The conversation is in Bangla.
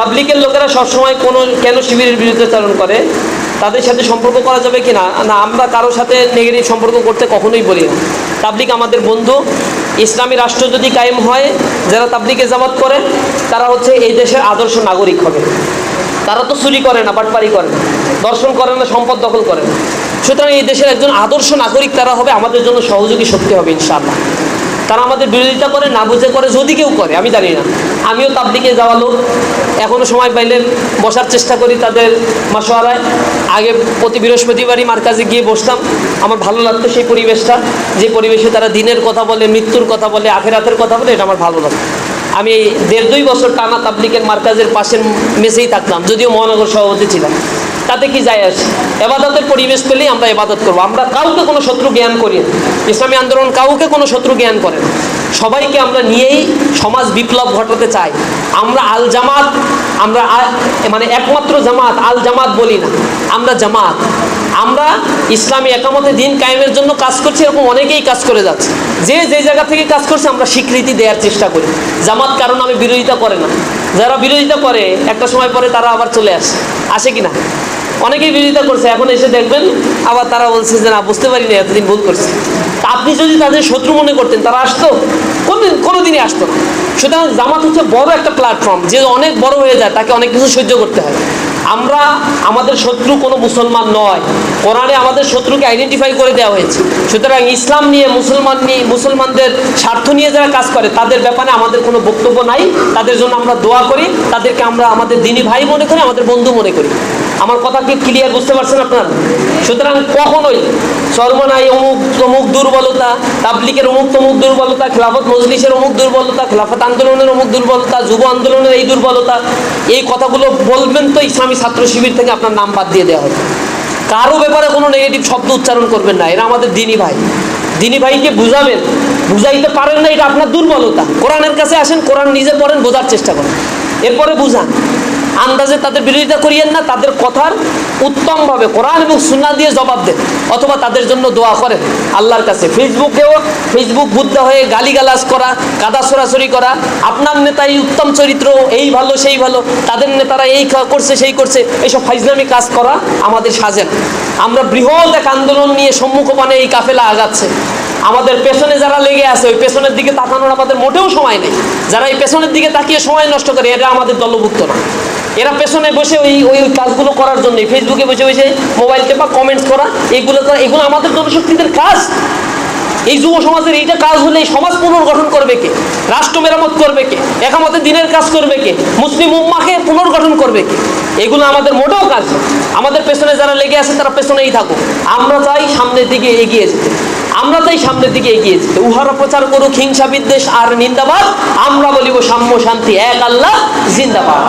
তাবলিকের লোকেরা সবসময় কোনো কেন শিবিরের বিরুদ্ধে চারণ করে? তাদের সাথে সম্পর্ক করা যাবে কি না না আমরা কারোর সাথে নেগেটিভ সম্পর্ক করতে কখনোই বলি না। তাবলিক আমাদের বন্ধু। ইসলামী রাষ্ট্র যদি কায়েম হয়, যারা তাবলিকে জামাত করে, তারা হচ্ছে এই দেশের আদর্শ নাগরিক হবে। তারা তো চুরি করে না, বাটপারি করে না, দর্শন করে না, সম্পদ দখল করে না। সুতরাং এই দেশের একজন আদর্শ নাগরিক তারা হবে, আমাদের জন্য সহযোগী শক্তি হবে, ইনশাআল্লাহ। তারা আমাদের বিরোধিতা করে, না বুঝে করে, যদি কেউ করে, আমি জানি না। আমিও তাবলিকে যাওয়া লোক এখনও সময় পাইলে বসার চেষ্টা করি তাদের মাসোয়ারায়। আগে প্রতি বৃহস্পতিবারই মার্কাজে গিয়ে বসতাম, আমার ভালো লাগতো সেই পরিবেশটা, যে পরিবেশে তারা দিনের কথা বলে, মৃত্যুর কথা বলে, আখেরাতের কথা বলে, এটা আমার ভালো লাগতো। আমি দেড় দুই বছর টানা তাবলিকের মার্কাজের পাশের মেসেই থাকতাম, যদিও মহানগর সভাপতি ছিলাম। তাতে কি যায় আসে? এবাদতের পরিবেশ পেলেই আমরা এবাদত করব। আমরা কাউকে কোনো শত্রু জ্ঞান করি না। ইসলামী আন্দোলন কাউকে কোনো শত্রু জ্ঞান করে না। সবাইকে আমরা নিয়েই সমাজ বিপ্লব ঘটাতে চাই। আমরা আল জামাত, আমরা মানে একমাত্র জামাত, আল জামাত বলি না। আমরা জামাত। আমরা ইসলামী একামতে দিন কায়েমের জন্য কাজ করছি, এরকম অনেকেই কাজ করে যাচ্ছে। যে যে জায়গা থেকে কাজ করছে, আমরা স্বীকৃতি দেওয়ার চেষ্টা করি। জামাত কারণ আমি বিরোধিতা করে না। যারা বিরোধিতা করে, একটা সময় পরে তারা আবার চলে আসে। আসে কি না? অনেকেই বিরোধিতা করছে, এখন এসে দেখবেন আবার তারা বলছে যে, না, বুঝতে পারি না এতদিন ভুল করছে। আপনি যদি তাদের শত্রু মনে করতেন, তারা আসতো? কোনদিন, কোনোদিনই আসতো না। সুতরাং জামাত হচ্ছে বড় একটা প্ল্যাটফর্ম যে অনেক বড় হয়ে যায়, তাকে অনেক কিছু সহ্য করতে হয়। আমরা আমাদের শত্রু কোনো মুসলমান নয়। কোরআনে আমাদের শত্রুকে আইডেন্টিফাই করে দেওয়া হয়েছে। সুতরাং ইসলাম নিয়ে, মুসলমান নিয়ে, মুসলমানদের স্বার্থ নিয়ে যারা কাজ করে, তাদের ব্যাপারে আমাদের কোনো বক্তব্য নাই। তাদের জন্য আমরা দোয়া করি। তাদেরকে আমরা আমাদের দিনী ভাই মনে করি, আমাদের বন্ধু মনে করি। আমার কথা কি ক্লিয়ার বুঝতে পারছেন আপনারা? সুতরাং কখনোই সর্বনাই অমুক তমুক দুর্বলতা তাবলিকের অমুক তমুক দুর্বলতা, খেলাফত মজলিসের অমুক দুর্বলতা, খেলাফত আন্দোলনের অমুক দুর্বলতা, যুব আন্দোলনের এই দুর্বলতা, এই কথাগুলো বলবেন তো ইসলামী ছাত্র শিবির থেকে আপনার নাম বাদ দিয়ে দেওয়া হবে। কারও ব্যাপারে কোনো নেগেটিভ শব্দ উচ্চারণ করবেন না, এরা আমাদের দিনী ভাই। দিনী ভাইকে বুঝাবেন, বুঝাইতে পারেন না, এটা আপনার দুর্বলতা। কোরআনের কাছে আসেন, কোরআন নিজে পড়েন, বোঝার চেষ্টা করেন। এরপরে বুঝান। আন্দাজে তাদের বিরোধিতা করিয়েন না, তাদের কথার উত্তমভাবে কোরআন এবং সুন্না দিয়ে জবাব দেন অথবা তাদের জন্য দোয়া করেন। আল্লাহর কাছে ফেসবুকেও ফেসবুক বুদ্ধ হয়ে গালিগালাজ করা, কাদা সরাসরি করা, আপনার নেতা এই উত্তম চরিত্র, এই ভালো, সেই ভালো, তাদের নেতারা এই করছে, সেই করছে এইসব ফাইজলামি কাজ করা আমাদের সাজেন। আমরা বৃহৎ এক আন্দোলন নিয়ে সম্মুখপানে এই কাফেলা আগাচ্ছে। আমাদের পেছনে যারা লেগে আছে, ওই পেছনের দিকে তাকানোর আমাদের মোটেও সময় নেই। যারা এই পেছনের দিকে তাকিয়ে সময় নষ্ট করে, এরা আমাদের দলভুক্ত না এরা পেছনে বসে ওই ওই কাজগুলো করার জন্য ফেসবুকে বসে বসে মোবাইল টেপা কমেন্টস করা এগুলো করা, এগুলো আমাদের জনশক্তিদের কাজ। এই যুব সমাজের এইটা কাজ হলে এই সমাজ পুনর্গঠন করবে কে? রাষ্ট্র মেরামত করবে কে? একামতে দিনের কাজ করবে কে? মুসলিম উম্মাকে পুনর্গঠন করবে কে? এগুলো আমাদের মোটেও কাজ আমাদের পেছনে যারা লেগে আছে, তারা পেছনেই থাকুক। আমরা চাই সামনের দিকে এগিয়ে যেতে। আমরা তাই সামনের দিকে এগিয়ে যেতে। উহারা প্রচার করুক, হিংসা বিদ্বেষ আর নিন্দাবাদ। আমরা বলিব সাম্য শান্তি, এক আল্লাহ, জিন্দাবাদ।